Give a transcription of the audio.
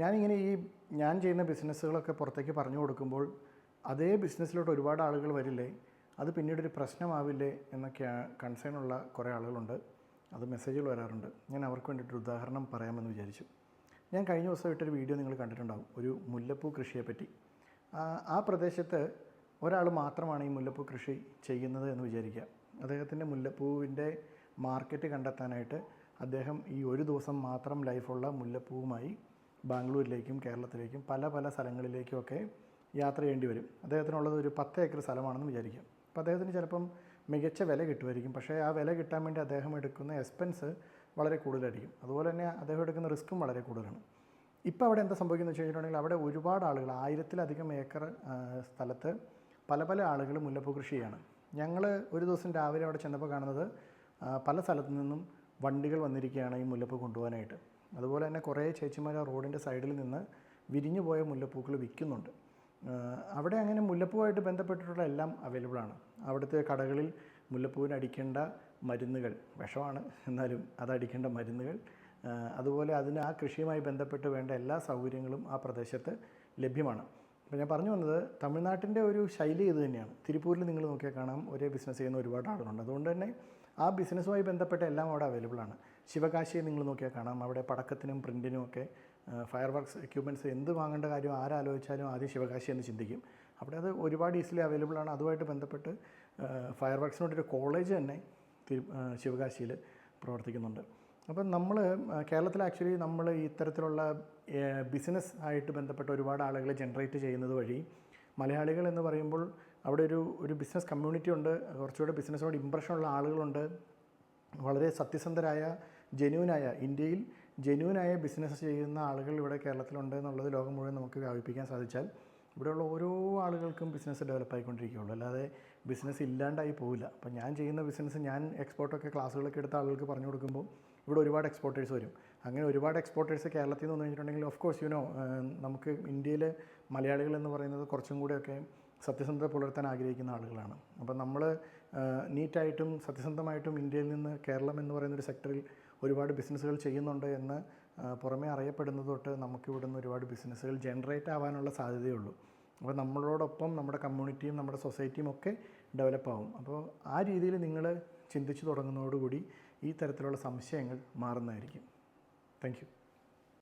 ഞാനിങ്ങനെ ഈ ഞാൻ ചെയ്യുന്ന ബിസിനസ്സുകളൊക്കെ പുറത്തേക്ക് പറഞ്ഞു കൊടുക്കുമ്പോൾ അതേ ബിസിനസ്സിലോട്ട് ഒരുപാട് ആളുകൾ വരില്ലേ അത് പിന്നീട് ഒരു പ്രശ്നമാവില്ലേ എന്നൊക്കെ കൺസേൺ ഉള്ള കുറേ ആളുകളുണ്ട്. അത് മെസ്സേജുകൾ വരാറുണ്ട്. ഞാൻ അവർക്ക് വേണ്ടിയിട്ടൊരു ഉദാഹരണം പറയാമെന്ന് വിചാരിച്ചു. ഞാൻ കഴിഞ്ഞ ദിവസം ഇട്ടൊരു വീഡിയോ നിങ്ങൾ കണ്ടിട്ടുണ്ടാവും. ഒരു മുല്ലപ്പൂ കൃഷിയെപ്പറ്റി ആ പ്രദേശത്ത് ഒരാൾ മാത്രമാണ് ഈ മുല്ലപ്പൂ കൃഷി ചെയ്യുന്നത് എന്ന് വിചാരിക്കുക. അദ്ദേഹത്തിന്റെ മുല്ലപ്പൂവിന്റെ മാർക്കറ്റ് കണ്ടെത്താനായിട്ട് അദ്ദേഹം ഈ ഒരു ദിവസം മാത്രം ലൈഫുള്ള മുല്ലപ്പൂവുമായി ബാംഗ്ലൂരിലേക്കും കേരളത്തിലേക്കും പല പല സ്ഥലങ്ങളിലേക്കുമൊക്കെ യാത്ര ചെയ്യേണ്ടി വരും. അദ്ദേഹത്തിനുള്ളത് ഒരു പത്ത് ഏക്കർ സ്ഥലമാണെന്ന് വിചാരിക്കാം. അപ്പോൾ അദ്ദേഹത്തിന് ചിലപ്പം മികച്ച വില കിട്ടുമായിരിക്കും. പക്ഷേ ആ വില കിട്ടാൻ വേണ്ടി അദ്ദേഹം എടുക്കുന്ന എക്സ്പെൻസ് വളരെ കൂടുതലായിരിക്കും. അതുപോലെ തന്നെ അദ്ദേഹം എടുക്കുന്ന റിസ്ക്കും വളരെ കൂടുതലാണ്. ഇപ്പോൾ അവിടെ എന്താ സംഭവിക്കുന്നത് വെച്ച് കഴിഞ്ഞിട്ടുണ്ടെങ്കിൽ അവിടെ ഒരുപാട് ആളുകൾ ആയിരത്തിലധികം ഏക്കർ സ്ഥലത്ത് പല പല ആളുകൾ മുല്ലപ്പൂ കൃഷിയാണ് ഞങ്ങൾ ഒരു ദിവസം രാവിലെ അവിടെ ചെന്നപ്പോൾ കാണുന്നത് പല സ്ഥലത്തു നിന്നും വണ്ടികൾ വന്നിരിക്കുകയാണ് ഈ മുല്ലപ്പൂ കൊണ്ടുപോകാനായിട്ട്. അതുപോലെ തന്നെ കുറേ ചേച്ചിമാർ ആ റോഡിന്റെ സൈഡിൽ നിന്ന് വിരിഞ്ഞു പോയ മുല്ലപ്പൂക്കൾ വിൽക്കുന്നുണ്ട്. അവിടെ അങ്ങനെ മുല്ലപ്പൂവായിട്ട് ബന്ധപ്പെട്ടിട്ടുള്ള എല്ലാം അവൈലബിൾ ആണ്. അവിടുത്തെ കടകളിൽ മുല്ലപ്പൂവിന് അടിക്കേണ്ട മരുന്നുകൾ വിഷമാണ് എന്നാലും അതടിക്കേണ്ട മരുന്നുകൾ അതുപോലെ അതിന് ആ കൃഷിയുമായി ബന്ധപ്പെട്ട് വേണ്ട എല്ലാ സൗകര്യങ്ങളും ആ പ്രദേശത്ത് ലഭ്യമാണ്. അപ്പോൾ ഞാൻ പറഞ്ഞു വന്നത് തമിഴ്നാട്ടിന്റെ ഒരു ശൈലി ഇത് തന്നെയാണ്. തിരുപ്പൂരിൽ നിങ്ങൾ നോക്കിയാൽ കാണാം ഒരേ ബിസിനസ് ചെയ്യുന്ന ഒരുപാട് ആളുകളുണ്ട്. അതുകൊണ്ട് തന്നെ ആ ബിസിനസ്സുമായി ബന്ധപ്പെട്ട എല്ലാം അവിടെ അവൈലബിൾ ആണ്. ശിവകാശിയെ നിങ്ങൾ നോക്കിയാൽ കാണാം. അവിടെ പടക്കത്തിനും പ്രിന്റിനും ഒക്കെ ഫയർ വർക്ക്സ് എക്യുപ്മെന്റ്സ് എന്ത് വാങ്ങേണ്ട കാര്യം ആരാലോചിച്ചാലും ആദ്യം ശിവകാശി എന്ന് ചിന്തിക്കും. അവിടെ അത് ഒരുപാട് ഈസിലി അവൈലബിൾ ആണ്. അതുമായിട്ട് ബന്ധപ്പെട്ട് ഫയർ വർക്ക്സിനോടൊരു കോളേജ് തന്നെ ശിവകാശിയിൽ പ്രവർത്തിക്കുന്നുണ്ട്. അപ്പം നമ്മൾ കേരളത്തിൽ ആക്ച്വലി നമ്മൾ ഇത്തരത്തിലുള്ള ബിസിനസ് ആയിട്ട് ബന്ധപ്പെട്ട ഒരുപാട് ആളുകളെ ജനറേറ്റ് ചെയ്യുന്നത് വഴി മലയാളികൾ എന്ന് പറയുമ്പോൾ അവിടെ ഒരു ഒരു ബിസിനസ് കമ്മ്യൂണിറ്റി ഉണ്ട്. കുറച്ചുകൂടെ ബിസിനസ്സിനോട് ഇമ്പ്രഷനുള്ള ആളുകളുണ്ട്. വളരെ സത്യസന്ധരായ ജെന്യൂനായ ഇന്ത്യയിൽ ജെന്യൂനായ ബിസിനസ് ചെയ്യുന്ന ആളുകൾ ഇവിടെ കേരളത്തിലുണ്ട് എന്നുള്ളത് ലോകം മുഴുവൻ നമുക്ക് വ്യാപിപ്പിക്കാൻ സാധിച്ചാൽ ഇവിടെയുള്ള ഓരോ ആളുകൾക്കും ബിസിനസ് ഡെവലപ്പ് ആയിക്കൊണ്ടിരിക്കുകയുള്ളൂ. അല്ലാതെ ബിസിനസ് ഇല്ലാണ്ടായി പോവില്ല. അപ്പോൾ ഞാൻ ചെയ്യുന്ന ബിസിനസ് ഞാൻ എക്സ്പോർട്ടൊക്കെ ക്ലാസ്സുകളൊക്കെ എടുത്ത ആളുകൾക്ക് പറഞ്ഞു കൊടുക്കുമ്പോൾ ഇവിടെ ഒരുപാട് എക്സ്പോർട്ടേഴ്സ് വരും. അങ്ങനെ ഒരുപാട് എക്സ്പോർട്ടേഴ്സ് കേരളത്തിൽ നിന്ന് വന്നിട്ടുണ്ടെങ്കിൽ ഓഫ് കോഴ്സ് യുനോ നമുക്ക് ഇന്ത്യയിലെ മലയാളികൾ എന്ന് പറയുന്നത് കുറച്ചും കൂടെയൊക്കെ സത്യസന്ധത പുലർത്താൻ ആഗ്രഹിക്കുന്ന ആളുകളാണ്. അപ്പോൾ നമ്മൾ നീറ്റായിട്ടും സത്യസന്ധമായിട്ടും ഇന്ത്യയിൽ നിന്ന് കേരളം എന്ന് പറയുന്ന ഒരു സെക്ടറിൽ ഒരുപാട് ബിസിനസ്സുകൾ ചെയ്യുന്നുണ്ട് എന്ന് പുറമേ അറിയപ്പെടുന്നത് തൊട്ട് നമുക്കിവിടുന്ന് ഒരുപാട് ബിസിനസ്സുകൾ ജനറേറ്റ് ആവാനുള്ള സാധ്യതയുള്ളൂ. അപ്പോൾ നമ്മളോടൊപ്പം നമ്മുടെ കമ്മ്യൂണിറ്റിയും നമ്മുടെ സൊസൈറ്റിയും ഒക്കെ ഡെവലപ്പ് ആവും അപ്പോൾ ആ രീതിയിൽ നിങ്ങൾ ചിന്തിച്ചു തുടങ്ങുന്നതോടുകൂടി ഈ തരത്തിലുള്ള സംശയങ്ങൾ മാറുന്നതായിരിക്കും. താങ്ക്